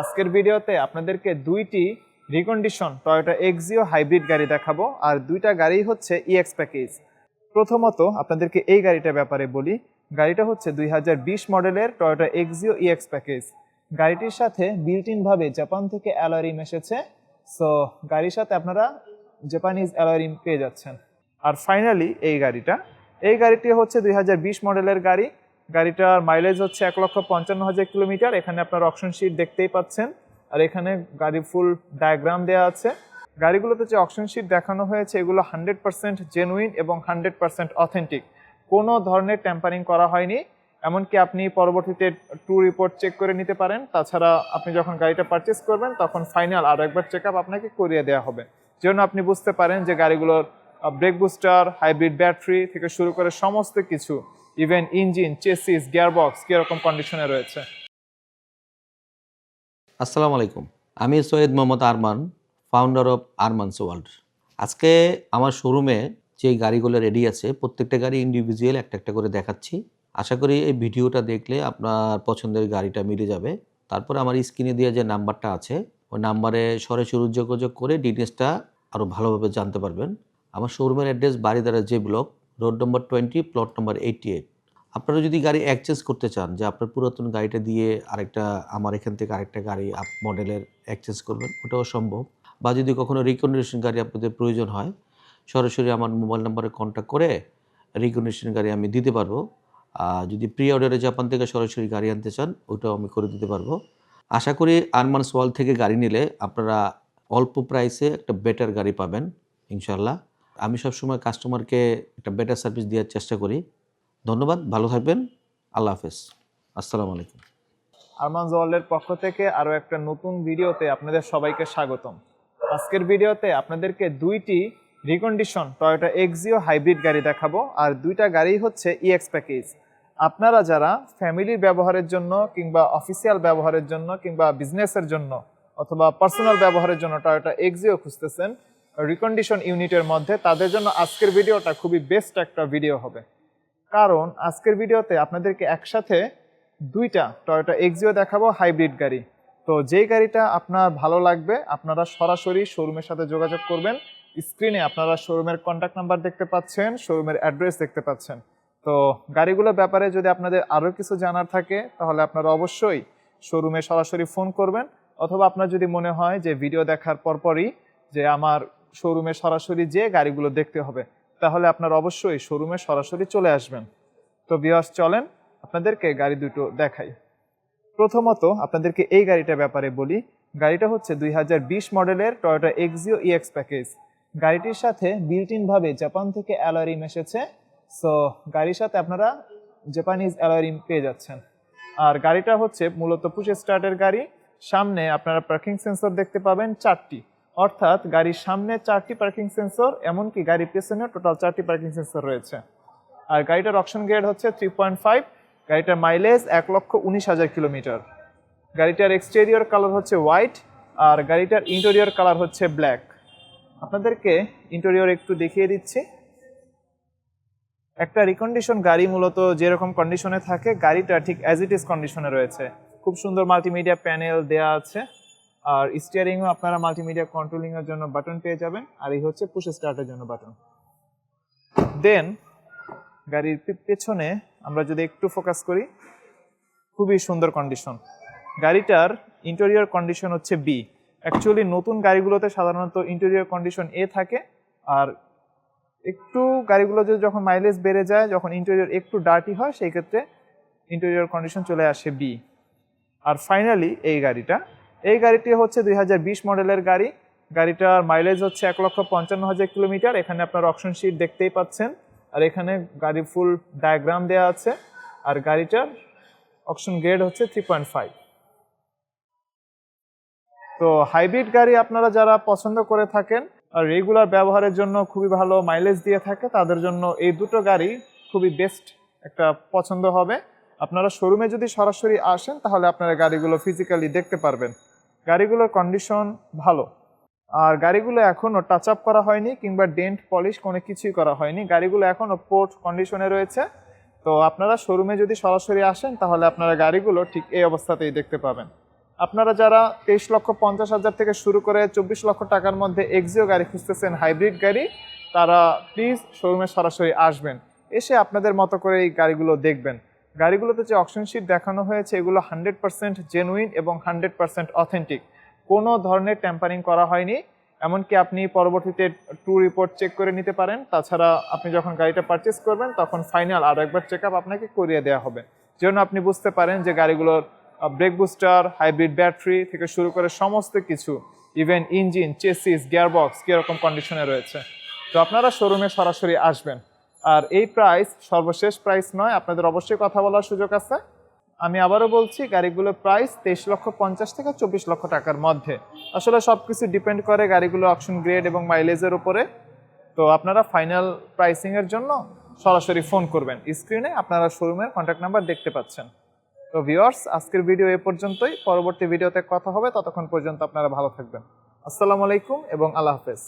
আজকের ভিডিওতে আপনাদেরকে দুইটি রিকন্ডিশন টয়োটা এক্সিও হাইব্রিড গাড়ি দেখাবো, আর দুইটা গাড়ি হচ্ছে ইএক্স প্যাকেজ প্রথমত আপনাদেরকে এই গাড়িটার ব্যাপারে বলি। গাড়িটা হচ্ছে দুই হাজার বিশ মডেলের টয়োটা এক্সিও ইএক্স প্যাকেজ গাড়িটির সাথে বিল্ট ইন ভাবে জাপান থেকে অ্যালোরিম এসেছে। সো গাড়ির সাথে আপনারা জাপানিজ অ্যালোরিম পেয়ে যাচ্ছেন। আর ফাইনালি এই গাড়িটা। এই গাড়িটি হচ্ছে দুই হাজার বিশ মডেলের গাড়ি। গাড়িটার মাইলেজ হচ্ছে এক লক্ষ পঞ্চান্ন হাজার কিলোমিটার। এখানে আপনার অপশন শিট দেখতেই পাচ্ছেন। আর এখানে গাড়ি ফুল ডায়াগ্রাম দেওয়া আছে। গাড়িগুলোতে যে অপশন শিট দেখানো হয়েছে, এগুলো হান্ড্রেড পার্সেন্ট জেনুইন এবং হান্ড্রেড পার্সেন্ট অথেন্টিক কোনো ধরনের ট্যাম্পারিং করা হয়নি। এমনকি আপনি পরবর্তীতে টু রিপোর্ট চেক করে নিতে পারেন। তাছাড়া আপনি যখন গাড়িটা পারচেস করবেন, তখন ফাইনাল আরও একবার চেক আপ আপনাকে করিয়ে দেওয়া হবে। যেন আপনি বুঝতে পারেন যে গাড়িগুলোর ব্রেক বুস্টার হাইব্রিড ব্যাটারি থেকে শুরু করে সমস্ত কিছু ইভেন ইঞ্জিন চেসিস গিয়ারবক্স কীরকম কন্ডিশনে রয়েছে? আসসালামু আলাইকুম। আমি Syed Mohammad Arman founder of Arman's world আজকে আমার শোরুমে যে গাড়িগুলো রেডি আছে, প্রত্যেকটা গাড়ি ইন্ডিভিজুয়াল একটা একটা করে দেখাচ্ছি। আশা করি এই ভিডিওটা দেখলে আপনার পছন্দের গাড়িটা মিলে যাবে। তারপর আমার স্ক্রিনে দেওয়া যে নাম্বারটা আছে, ওই নাম্বারে সরাসরি যোগাযোগ করে ডিটেলসটা আরও ভালোভাবে জানতে পারবেন। আমার শোরুমের অ্যাড্রেস বাড়িদারা যে block road number twenty plot number eighty eight আপনারা যদি গাড়ি এক্সচেঞ্জ করতে চান, যে আপনার পুরাতন গাড়িটা দিয়ে আরেকটা, আমার এখান থেকে আরেকটা গাড়ি আপ মডেলের এক্সচেঞ্জ করবেন, ওটাও সম্ভব। বা যদি কখনো রিকন্ডিশন গাড়ি আপনাদের প্রয়োজন হয়, সরাসরি আমার মোবাইল নম্বরে কন্ট্যাক্ট করে রিকন্ডিশন গাড়ি আমি দিতে পারব। আর যদি প্রি অর্ডারে জাপান থেকে সরাসরি গাড়ি আনতে চান, ওটাও আমি করে দিতে পারব। আশা করি আরমানস ওয়াল থেকে গাড়ি নিলে আপনারা অল্প প্রাইসে একটা বেটার গাড়ি পাবেন ইনশাল্লাহ আমি সবসময় কাস্টমারকে একটা বেটার সার্ভিস দেওয়ার চেষ্টা করি। ধন্যবাদ, ভালো থাকবেন। আল্লাহ হাফেজ। আসসালামু আলাইকুম। আরমান জওয়ালের পক্ষ থেকে আরও একটা নতুন ভিডিওতে আপনাদের সবাইকে স্বাগতম। আজকের ভিডিওতে আপনাদেরকে দুইটি রিকন্ডিশন টয়োটা এক্সিও হাইব্রিড গাড়ি দেখাবো, আর দুইটা গাড়ি হচ্ছে ইএক্স প্যাকেজ আপনারা যারা ফ্যামিলির ব্যবহারের জন্য কিংবা অফিসিয়াল ব্যবহারের জন্য কিংবা বিজনেসের জন্য অথবা পার্সোনাল ব্যবহারের জন্য টয়োটা এক্সিও খুঁজতেছেন রিকন্ডিশন ইউনিটের মধ্যে, তাদের জন্য আজকের ভিডিওটা খুবই বেস্ট একটা ভিডিও হবে। কারণ আজকের ভিডিওতে আপনাদেরকে একসাথে দুইটা টয়োটা এক্সিও দেখাবো হাইব্রিড গাড়ি। তো যেই গাড়িটা আপনার ভালো লাগবে, আপনারা সরাসরি শোরুমের সাথে যোগাযোগ করবেন। স্ক্রিনে আপনারা শোরুমের কন্ট্যাক্ট নাম্বার দেখতে পাচ্ছেন শোরুমের অ্যাড্রেস দেখতে পাচ্ছেন। তো গাড়িগুলোর ব্যাপারে যদি আপনাদের আরও কিছু জানার থাকে, তাহলে আপনারা অবশ্যই শোরুমে সরাসরি ফোন করবেন। অথবা আপনার যদি মনে হয় যে ভিডিও দেখার পরপরই যে আমার শোরুমে সরাসরি যে গাড়িগুলো দেখতে হবে, তাহলে আপনার অবশ্যই শোরুমে সরাসরি চলে আসবেন। তো বিয়াস চলেন আপনাদেরকে গাড়ি দুটো দেখাই। প্রথমত আপনাদেরকে এই গাড়িটার ব্যাপারে বলি। গাড়িটা হচ্ছে দুই হাজার বিশ মডেলের টয়োটা এক্সিও ইএক্স প্যাকেজ গাড়িটির সাথে বিল্ট ইন ভাবে জাপান থেকে অ্যালোরিম এসেছে। সো গাড়ির সাথে আপনারা জাপানিজ অ্যালোরিম পেয়ে যাচ্ছেন। আর গাড়িটা হচ্ছে মূলত পুশ স্টার্টের গাড়ি। সামনে আপনারা পার্কিং সেন্সর দেখতে পাবেন চারটি। অর্থাৎ গাড়ির সামনে চারটি পার্কিং সেন্সর, এমনকি গাড়ির পেছনে টোটাল চারটি পার্কিং সেন্সর রয়েছে। আর গাড়িটার অপশন গ্রেড হচ্ছে থ্রি পয়েন্ট ফাইভ, গাড়িটার মাইলেজ এক লক্ষ উনিশ হাজার কিলোমিটার। গাড়িটার এক্সটেরিয়র কালার হচ্ছে হোয়াইট, আর গাড়িটার ইন্টেরিয়র কালার হচ্ছে ব্ল্যাক। আপনাদেরকে ইন্টেরিয়র একটু দেখিয়ে দিচ্ছি। একটা রিকন্ডিশন গাড়ি মূলত যেরকম কন্ডিশনে থাকে, গাড়িটা ঠিক অ্যাজ ইট ইজ কন্ডিশনে রয়েছে। খুব সুন্দর মাল্টিমিডিয়া প্যানেল দেয়া আছে। আর স্টিয়ারিংও আপনারা মাল্টিমিডিয়া কন্ট্রোলিং এর জন্য বাটন পেয়ে যাবেন। আর এই হচ্ছে পুশ স্টার্টের জন্য বাটন দেন গাড়ির পেছনে আমরা যদি একটু ফোকাস করি, খুবই সুন্দর কন্ডিশন গাড়িটার ইন্টেরিয়র কন্ডিশন হচ্ছে বি অ্যাকচুয়ালি নতুন গাড়িগুলোতে সাধারণত ইন্টেরিয়র কন্ডিশন এ থাকে। আর একটু গাড়িগুলো যদি যখন মাইলেজ বেড়ে যায়, যখন ইন্টেরিয়র একটু ডার্টি হয়, সেই ক্ষেত্রে ইন্টেরিয়র কন্ডিশন চলে আসে বি আর ফাইনালি এই গাড়িটা এই গাড়িটি হচ্ছে দুই হাজার বিশ মডেলের গাড়ি। গাড়িটার মাইলেজ হচ্ছে এক লক্ষ পঞ্চান্ন হাজার কিলোমিটার। এখানে আপনার অপশন শিট দেখতেই পাচ্ছেন। আর এখানে গাড়ি ফুল ডায়াগ্রাম দেওয়া আছে। আর গাড়িটার অপশন গ্রেড হচ্ছে থ্রি পয়েন্ট ফাইভ তো হাইব্রিড গাড়ি আপনারা যারা পছন্দ করে থাকেন, আর রেগুলার ব্যবহারের জন্য খুবই ভালো মাইলেজ দিয়ে থাকে, তাদের জন্য এই দুটো গাড়ি খুবই বেস্ট একটা পছন্দ হবে। আপনারা শোরুমে যদি সরাসরি আসেন, তাহলে আপনারা গাড়িগুলো ফিজিক্যালি দেখতে পারবেন। গাড়িগুলোর কন্ডিশন ভালো। আর গাড়িগুলো এখনও টাচ আপ করা হয়নি কিংবা ডেন্ট পলিশ কোনো কিছুই করা হয়নি। গাড়িগুলো এখনও পোর্ট কন্ডিশনে রয়েছে। তো আপনারা শোরুমে যদি সরাসরি আসেন, তাহলে আপনারা গাড়িগুলো ঠিক এই অবস্থাতেই দেখতে পাবেন। আপনারা যারা তেইশ লক্ষ পঞ্চাশ হাজার থেকে শুরু করে চব্বিশ লক্ষ টাকার মধ্যে এক্সিও গাড়ি খুঁজতেছেন হাইব্রিড গাড়ি, তারা প্লিজ শোরুমে সরাসরি আসবেন। এসে আপনাদের মতো করে এই গাড়িগুলো দেখবেন। গাড়িগুলোতে যে অপশন শিট দেখানো হয়েছে, এগুলো হান্ড্রেড পার্সেন্ট জেনুইন এবং হান্ড্রেড পার্সেন্ট অথেন্টিক কোনো ধরনের ট্যাম্পারিং করা হয়নি, এমনকি আপনি পরবর্তীতে টু রিপোর্ট চেক করে নিতে পারেন। তাছাড়া আপনি যখন গাড়িটা পারচেস করবেন, তখন ফাইনাল আরও একবার চেক আপ আপনাকে করিয়ে দেওয়া হবে। যেন আপনি বুঝতে পারেন যে গাড়িগুলোর ব্রেক বুস্টার হাইব্রিড ব্যাটারি থেকে শুরু করে সমস্ত কিছু ইভেন ইঞ্জিন চেসিস গিয়ারবক্স কীরকম কন্ডিশনে রয়েছে। তো আপনারা শোরুমে সরাসরি আসবেন। আর এই প্রাইস সর্বশেষ প্রাইস নয়, আপনাদের অবশ্যই কথা বলার সুযোগ আছে। আমি আবারও বলছি গাড়িগুলোর প্রাইস তেইশ লক্ষ পঞ্চাশ থেকে চব্বিশ লক্ষ টাকার মধ্যে। আসলে সব কিছু ডিপেন্ড করে গাড়িগুলো অপশন গ্রেড এবং মাইলেজের উপরে। তো আপনারা ফাইনাল প্রাইসিংয়ের জন্য সরাসরি ফোন করবেন। স্ক্রিনে আপনারা শোরুমের কন্ট্যাক্ট নাম্বার দেখতে পাচ্ছেন। তো ভিউয়ার্স আজকের ভিডিও এ পর্যন্তই। পরবর্তী ভিডিওতে কথা হবে। ততক্ষণ পর্যন্ত আপনারা ভালো থাকবেন। আসসালামু আলাইকুম এবং আল্লাহ হাফেজ।